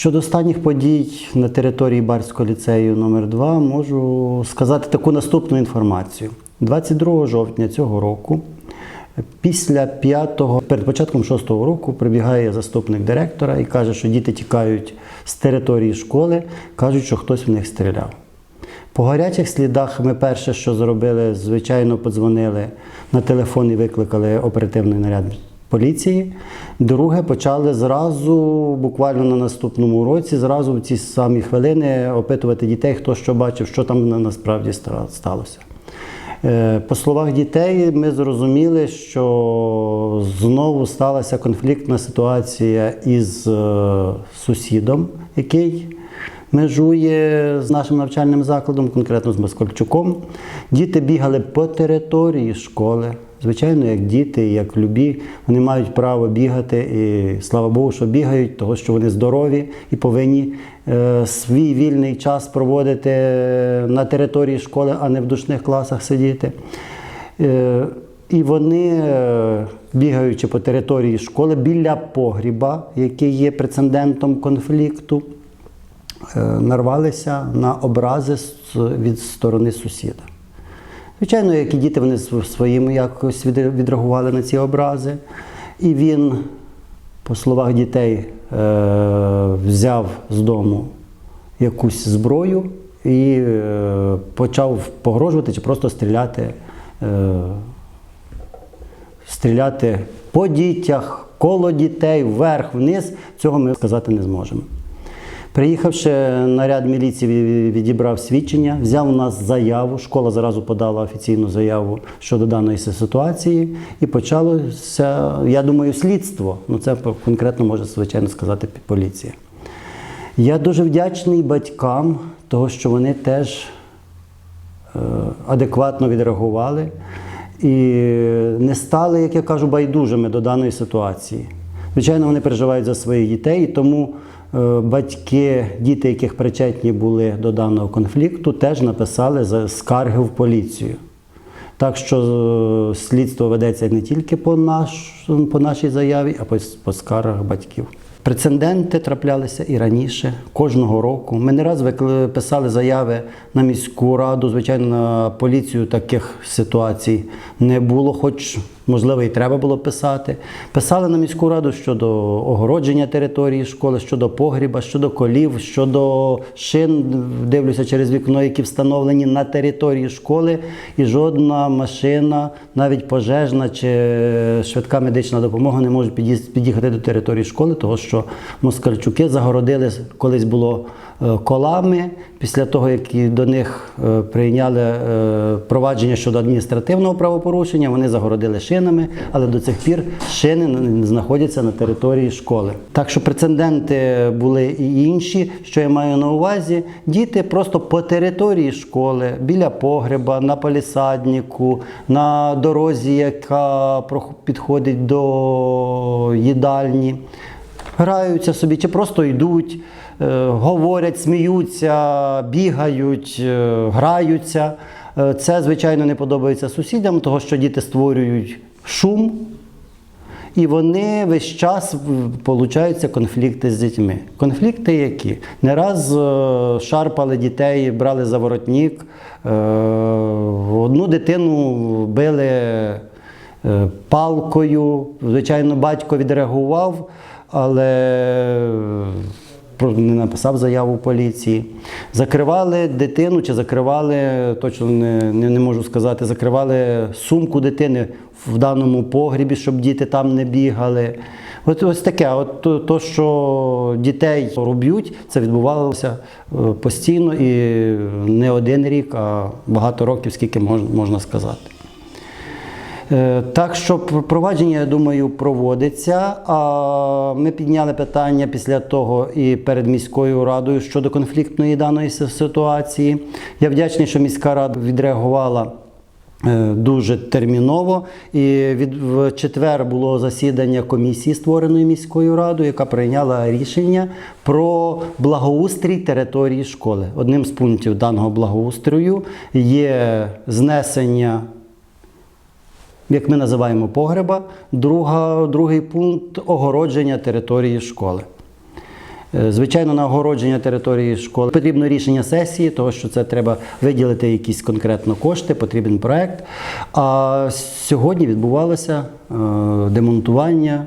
Щодо останніх подій на території Барського ліцею номер 2 можу сказати таку наступну інформацію. 22 жовтня цього року, після 5-го, перед початком 6-го року, прибігає заступник директора і каже, що діти тікають з території школи, кажуть, що хтось в них стріляв. По гарячих слідах ми перше, що зробили, звичайно, подзвонили на телефон і викликали оперативний наряд поліції. Друге, почали зразу, буквально на наступному році, зразу в ці самі хвилини опитувати дітей, хто що бачив, що там насправді сталося. Е, По словах дітей, ми зрозуміли, що знову сталася конфліктна ситуація із е, сусідом, який межує з нашим навчальним закладом, конкретно з Москальчуком. Діти бігали по території школи. Звичайно, як діти, як любі, вони мають право бігати, і слава Богу, що бігають, того що вони здорові і повинні е, свій вільний час проводити на території школи, а не в душних класах сидіти. Е, і вони, е, бігаючи по території школи біля погріба, який є прецедентом конфлікту, е, нарвалися на образи від сторони сусіда. Звичайно, як і діти, вони св- своїм якось від- відреагували на ці образи. І він, по словах дітей, е, взяв з дому якусь зброю і е, почав погрожувати чи просто стріляти, е, стріляти по дітях, коло дітей, вверх, вниз. Цього ми сказати не зможемо. Приїхавши, наряд міліції відібрав свідчення, взяв у нас заяву. Школа зразу подала офіційну заяву щодо даної ситуації, і почалося, я думаю, слідство. Ну це конкретно може звичайно сказати поліція. Я дуже вдячний батькам, того, що вони теж е, адекватно відреагували і не стали, як я кажу, байдужими до даної ситуації. Звичайно, вони переживають за своїх дітей, і тому батьки, діти, яких причетні були до даного конфлікту, теж написали скарги в поліцію. Так що е, слідство ведеться не тільки по, наш, по нашій заяві, а по, по скаргах батьків. Прецеденти траплялися і раніше, кожного року. Ми не раз писали заяви на міську раду, звичайно, на поліцію таких ситуацій не було, хоч, можливо, і треба було писати. Писали на міську раду щодо огородження території школи, щодо погріба, щодо колів, щодо шин, дивлюся через вікно, які встановлені на території школи, і жодна машина, навіть пожежна чи швидка медична допомога не може під'їхати до території школи, тому що москальчуки загородили, колись було е, колами. Після того, як до них е, прийняли е, провадження щодо адміністративного правопорушення, вони загородили шинами, але до цих пір шини н- знаходяться на території школи. Так що прецеденти були і інші. Що я маю на увазі? Діти просто по території школи, біля погреба, на палісаднику, на дорозі, яка підходить до їдальні граються собі, чи просто йдуть, е, говорять, сміються, бігають, е, граються. Е, Це, звичайно, не подобається сусідям, того що діти створюють шум. І вони весь час получаються конфлікти з дітьми. Конфлікти які? Не раз е, шарпали дітей, брали за воротник. Е, Одну дитину били е, палкою. Звичайно, батько відреагував, але не написав заяву поліції. Закривали дитину чи закривали, точно не, не, не можу сказати, закривали сумку дитини в даному погрібі, щоб діти там не бігали. От ось таке, от то, то, що дітей роб'ють, це відбувалося е, постійно і не один рік, а багато років, скільки можна, можна сказати. Е, Так що пр- провадження, я думаю, проводиться. А ми підняли питання після того і перед міською радою щодо конфліктної даної ситуації. Я вдячний, що міська рада відреагувала. е, Дуже терміново. І від в четвер було засідання комісії, створеної міською радою, яка прийняла рішення про благоустрій території школи. Одним з пунктів даного благоустрою є знесення як ми називаємо погреба, друга, другий пункт огородження території школи. Е, Звичайно, на огородження території школи потрібно рішення сесії, тому що це треба виділити якісь конкретно кошти, потрібен проект. А сьогодні відбувалося е, демонтування,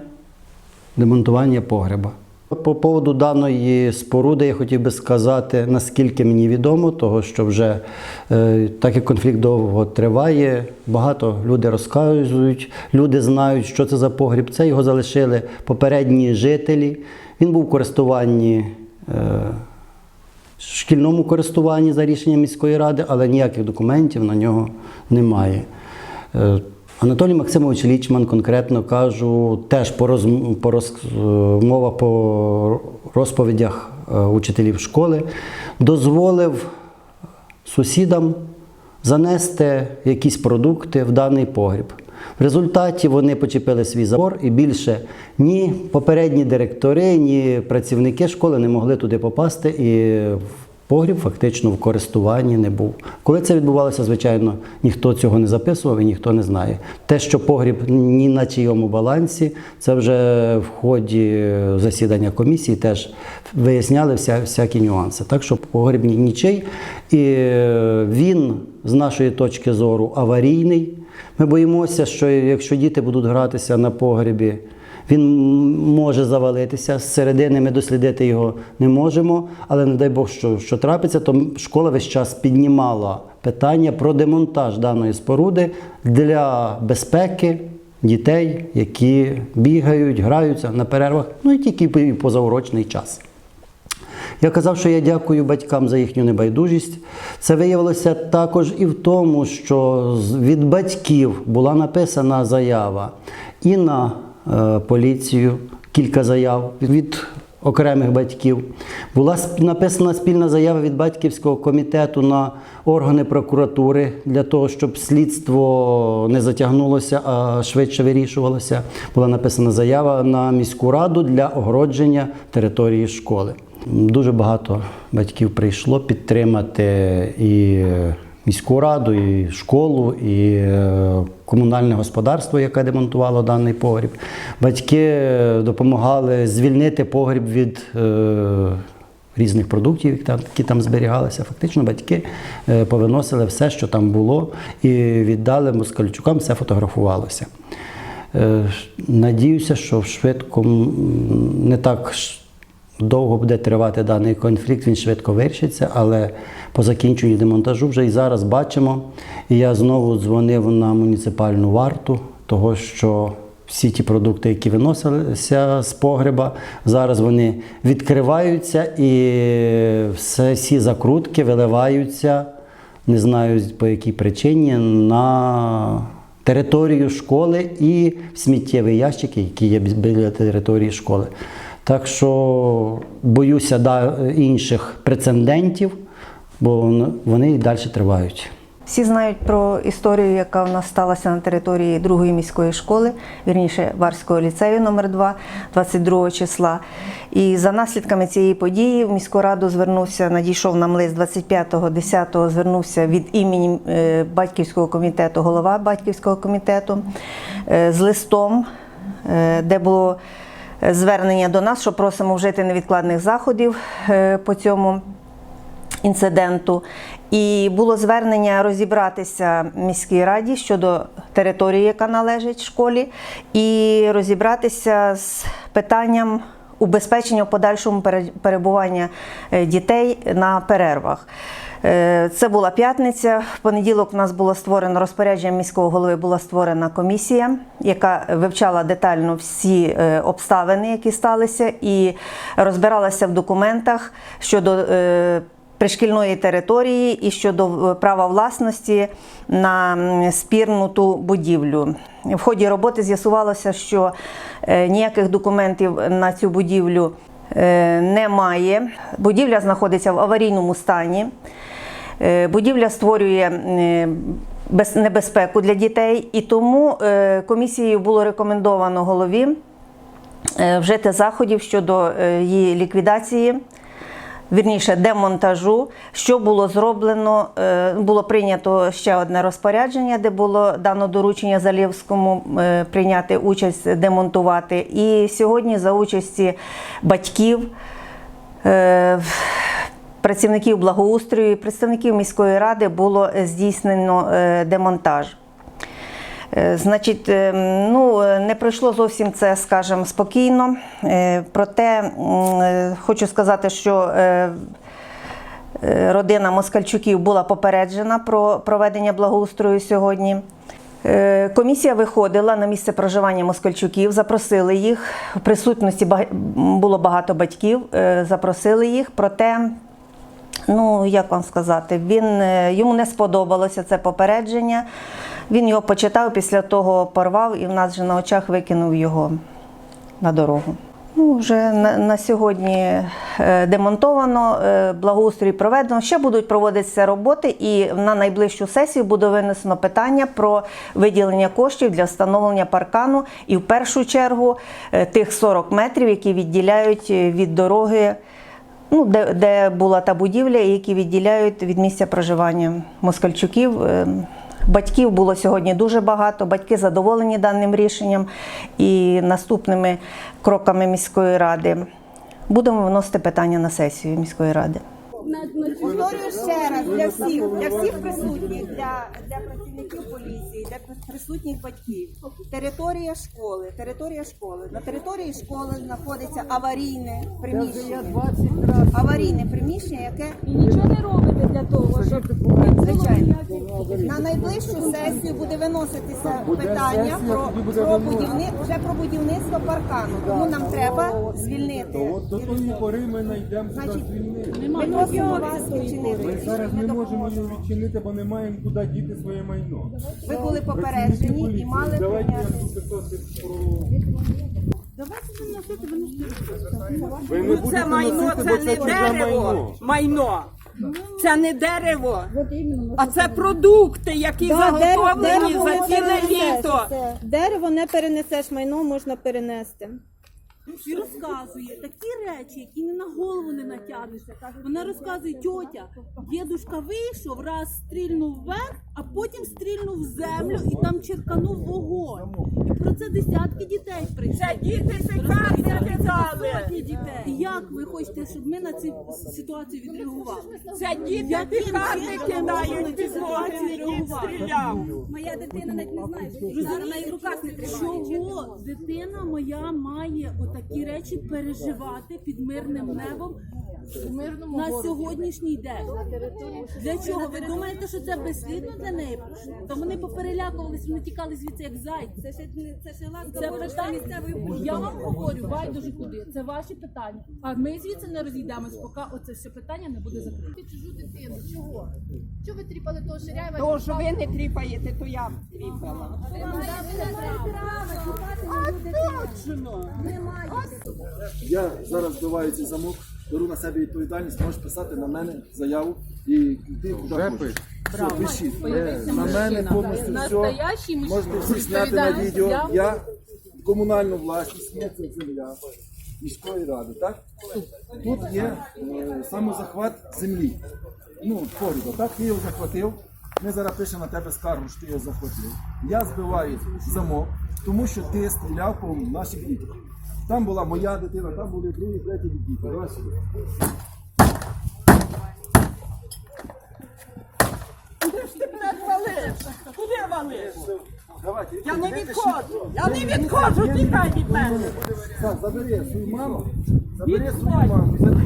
демонтування погреба. По поводу даної споруди я хотів би сказати, наскільки мені відомо, того що вже е, так як конфлікт довго триває, багато люди розказують, люди знають, що це за погріб. Це його залишили попередні жителі. Він був в користуванні. Е, шкільному користуванні за рішенням міської ради, але ніяких документів на нього немає. Е, Анатолій Максимович Лічман, конкретно кажу, теж по, розм... по розмовах по розповідях е, учителів школи, дозволив сусідам занести якісь продукти в даний погріб. В результаті вони почепили свій забор і більше ні попередні директори, ні працівники школи не могли туди попасти і погріб фактично в користуванні не був. Коли це відбувалося, звичайно, ніхто цього не записував і ніхто не знає. Те, що погріб ні на чийому балансі, це вже в ході засідання комісії теж виясняли вся, всякі нюанси. Так що погріб ні- нічий, і е, він з нашої точки зору аварійний. Ми боїмося, що якщо діти будуть гратися на погребі, він може завалитися. З середини ми дослідити його не можемо, але не дай Бог, що, що трапиться, то школа весь час піднімала питання про демонтаж даної споруди для безпеки дітей, які бігають, граються на перервах, ну і тільки і позаурочний час. Я казав, що я дякую батькам за їхню небайдужість. Це виявилося також і в тому, що від батьків була написана заява і на поліцію, кілька заяв від окремих батьків. Була написана спільна заява від батьківського комітету на органи прокуратури для того, щоб слідство не затягнулося, а швидше вирішувалося. Була написана заява на міську раду для огородження території школи. Дуже багато батьків прийшло підтримати і міську раду, і школу, і е, комунальне господарство, яке демонтувало даний погріб. Батьки е, допомагали звільнити погріб від е, різних продуктів, які там, зберігалися. Фактично батьки е, повиносили все, що там було, і віддали москальчукам, все фотографувалося. Е, Надіюся, що швидко м, не так довго буде тривати даний конфлікт, він швидко вирішиться, але по закінченню демонтажу вже і зараз бачимо. І я знову дзвонив на муніципальну варту, того що всі ті продукти, які виносилися з погреба, зараз вони відкриваються і все, всі закрутки виливаються, не знаю по якій причині, на територію школи і сміттєві ящики, які є біля території школи. Так що боюся да, інших прецедентів, бо вони і далі тривають. Всі знають про історію, яка в нас сталася на території другої міської школи, вірніше Варського ліцею номер 2 22 числа. І за наслідками цієї події в міську раду звернувся, надійшов нам лист 25.10, звернувся від імені е, батьківського комітету, голова батьківського комітету е, з листом, е, де було звернення до нас, що просимо вжити невідкладних заходів е, по цьому інциденту. І було звернення розібратися міській раді щодо території, яка належить школі, і розібратися з питанням убезпечення в подальшому пере- перебування е, дітей на перервах. Е, Це була п'ятниця. В понеділок у нас було створено розпорядження міського голови. Була створена комісія, яка вивчала детально всі е, обставини, які сталися, і розбиралася в документах щодо е, пришкільної території і щодо права власності на м, спірну ту будівлю. В ході роботи з'ясувалося, що ніяких документів на цю будівлю немає. Будівля знаходиться в аварійному стані. Е, Будівля створює е, небезпеку для дітей, і тому е, комісією було рекомендовано голові вжити заходів щодо її ліквідації. Вірніше демонтажу, що було зроблено, було прийнято ще одне розпорядження, де було дано доручення Залєвському е, прийняти участь, демонтувати. І сьогодні за участі батьків працівників благоустрою, і представників міської ради було здійснено е, демонтаж. Е, Значить, е, ну е, не пройшло зовсім це, скажімо, спокійно. Е, Проте е, хочу сказати, що е, е, родина Москальчуків була попереджена про проведення благоустрою сьогодні. Е, Комісія виходила на місце проживання москальчуків, запросили їх. В присутності було багато батьків, е, запросили їх. Проте Ну, як вам сказати, він, е, йому не сподобалося це попередження. Він його почитав, після того порвав і в нас вже на очах викинув його на дорогу. Ну, вже на, на сьогодні е, демонтовано, е, благоустрій проведено. Ще будуть проводитися роботи, і на найближчу сесію буде винесено питання про виділення коштів для встановлення паркану і в першу чергу тих 40 метрів, які відділяють від дороги ну, де, де була та будівля, які відділяють від місця проживання москальчуків. Е, Батьків було сьогодні дуже багато. Батьки задоволені даним рішенням і наступними кроками міської ради. Будемо виносити питання на сесію міської ради. Повторюю ще раз для всіх, для всіх присутніх, для, для працівників поліції, для присутніх батьків. Територія школи, територія школи. На території школи знаходиться аварійне приміщення. Аварійне приміщення, яке І нічого не робите для того, щоб звичайно на найближчу сесію буде виноситися питання про, про будівни, вже про будівництво паркану. Тому нам треба звільнити. От до тої пори ми знайдемо Значить, звільнити. Ми просимо вас вчинити. Зараз не можемо його відчинити, бо не маємо куди діти своє майно. Ви були попереджені і мали прийняти. Ви не Ну, будете це майно, носити, це бо не чуже дерево. Майно. Це не дерево, а це продукти, які заготовлені за ціле літо. Дерево не перенесеш, майно можна перенести. і розказує такі речі, які ні на голову не натягнешся. Вона розказує, тьотя, дідушка вийшов, раз стрільнув вверх, а потім стрільнув в землю і там черканув вогонь. І про це десятки дітей прийшли. Це діти. Сотні дітей. Як ви хочете, щоб ми на цю ситуацію відреагували? Це діти пікарни кидають під він стріляв. Моя дитина навіть не знає, що вона в руках не тримає. Чого дитина моя має отакі речі переживати під мирним небом на сьогоднішній день? Для чого? Ви думаєте, що це безслідно для неї? То вони поперелякувалися, вони тікали звідси як зайці. Це ще це ще ласка. Це питання. Я вам говорю, байдуже куди. Це ваші питання. А ми звідси не розійдемось, поки оце все питання не буде закрите. чужу дитину. Чого? Чого ви тріпали того ширяєва? Того, що ви не тріпаєте, то я тріпала. Я зараз збиваю цей замок, беру на себе відповідальність, можеш писати на мене заяву і йти куди хочеш. Все, пишіть. Е, На мене повністю все. Можете всі зняти на відео. Я комунальну власність, є це земля міської ради, так? Тут є е, самозахват землі. Ну, поряду, так? Ти його захватив. Ми зараз пишемо на тебе скаргу, що ти його захватив. Я збиваю замок, тому що ти стріляв по наших дітях. Там була моя дитина, там були другі, треті діти. Давай сюди. Куди валиш? Давайте, Я не відходжу. Я не відходжу, тікай від мене. Так, забери свою маму, забери свою маму, забери.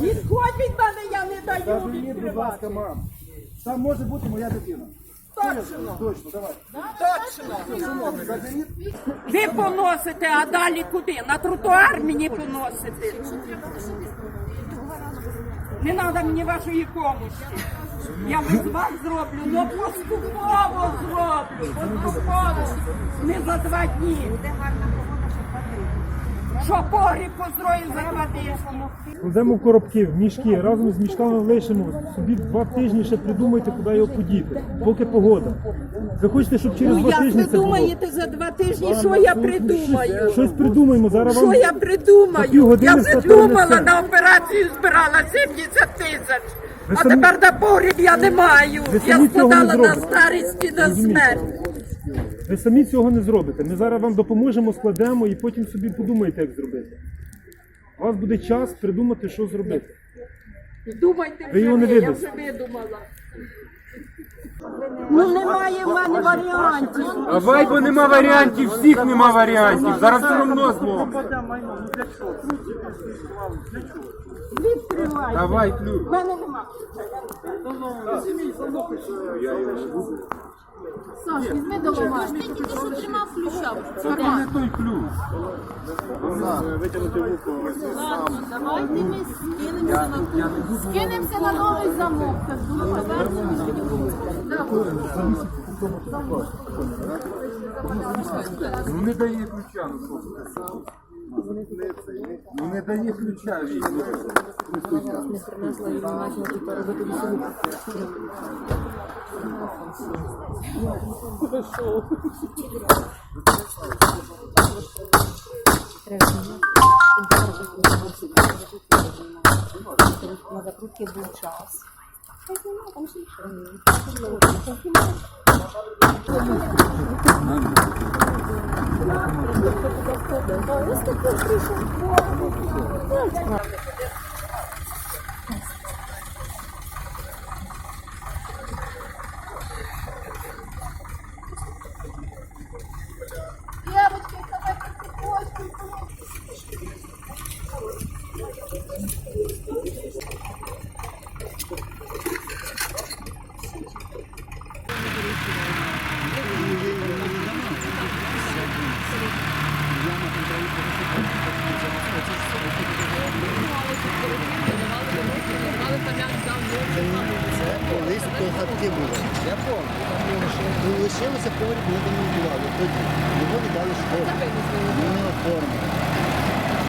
Відходь від мене, я не даю Заберіть, будь відкривати. ласка, маму. Там може бути моя дитина. Ви поносите, а далі куди? На тротуар мені поносите. Не треба мені вашої помощі. Я без вас зроблю, але поступово зроблю. Поступово. Не за два дні. Що погріб построїв за два тижні. Кладемо в коробки, в мішки, разом з мішками лишимо. Собі два тижні ще придумайте, куди його подіти, поки погода. Ви хочете, щоб через Ну два як тижні ви це було? думаєте за два тижні, що я придумаю? Щось придумаємо, зараз вам... Що я придумаю? півгодини Я придумала, перенесемо. на операцію збирала 70 тисяч. Ви А самі- тепер на погріб я не маю. Ви Я самі цього не складала на зробите. старість і на смерть. Ви самі цього не зробите. Ми зараз вам допоможемо, складемо і потім собі подумаєте, як зробити. У вас буде час придумати, що зробити. Думайте Ви вже його не ви, я видасте. вже видумала. Ну немає в мене варіантів. Давай, бо нема варіантів, всіх нема варіантів. Зараз все одно злом. Відкривайте. Давай, ключ. В мене нема. Саш, візьми до уваги. Ти тільки що тримав ключа. Це не той ключ. Давайте ми скинемося на скинемося на новий замок. Кажу, Ну не дає ключа, ну що? Ну не дає ключа, Віктор. Девочки,